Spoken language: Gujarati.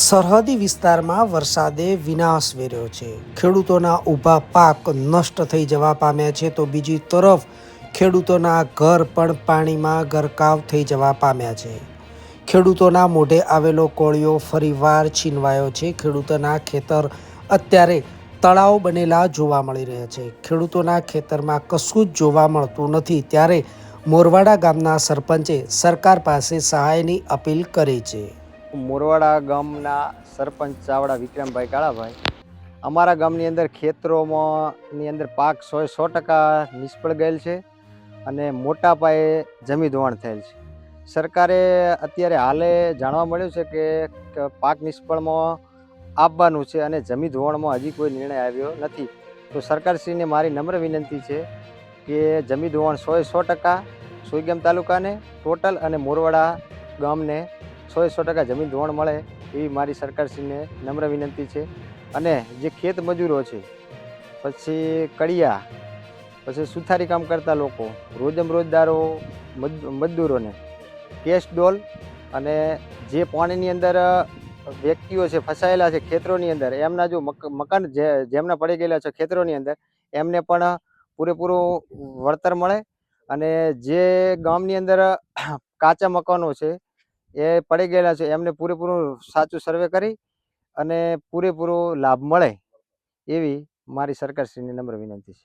સરહદી વિસ્તારમાં વરસાદે વિનાશ વેર્યો છે. ખેડૂતોના ઊભા પાક નષ્ટ થઈ જવા પામ્યા છે તો બીજી તરફ ખેડૂતોના ઘર પણ પાણીમાં ગરકાવ થઈ જવા પામ્યા છે. ખેડૂતોના મોઢે આવેલો કોળિયો ફરીવાર છીનવાયો છે. ખેડૂતોના ખેતર અત્યારે તળાવ બનેલા જોવા મળી રહ્યા છે. ખેડૂતોના ખેતરમાં કશું જ જોવા મળતું નથી ત્યારે મોરવાડા ગામના સરપંચે સરકાર પાસે સહાયની અપીલ કરી છે. મોરવાડા ગામના સરપંચ ચાવડા વિક્રમભાઈ કાળાભાઈ. અમારા ગામની અંદર ખેતરોમાં ની અંદર પાક સો સો ટકા નિષ્ફળ ગયેલ છે અને મોટા પાયે જમી ધોવાણ થયેલ છે. સરકારે અત્યારે હાલે જાણવા મળ્યું છે કે પાક નિષ્ફળમાં આપવાનું છે અને જમી ધોવાણમાં હજી કોઈ નિર્ણય આવ્યો નથી. તો સરકારશ્રીને મારી નમ્ર વિનંતી છે કે જમી ધોવાણ સોએ સો ટકા સુઈગામ તાલુકાને, ટોટલ અને મોરવાડા ગામને સો ટકા જમીન ધોવાણ મળે એવી મારી સરકારશ્રીને નમ્ર વિનંતી છે. અને જે ખેત મજૂરો છે, પછી કડિયા, પછી સુથારી કામ કરતા લોકો, રોજમ રોજદારો મજદૂરોને, કેશ ડોલ અને જે પાણીની અંદર વ્યક્તિઓ છે, ફસાયેલા છે, ખેતરોની અંદર, એમના જો મક- મકાન જે, જેમના પડી ગયેલા છે, ખેતરોની અંદર, એમને પણ પૂરેપૂરું વળતર મળે. અને જે ગામની અંદર કાચા મકાનો છે એ પડી ગયેલા છે. એમને પૂરેપૂરું સાચું સર્વે કરી અને પૂરેપૂરો લાભ મળે એવી મારી સરકારશ્રીની નમ્ર વિનંતી છે.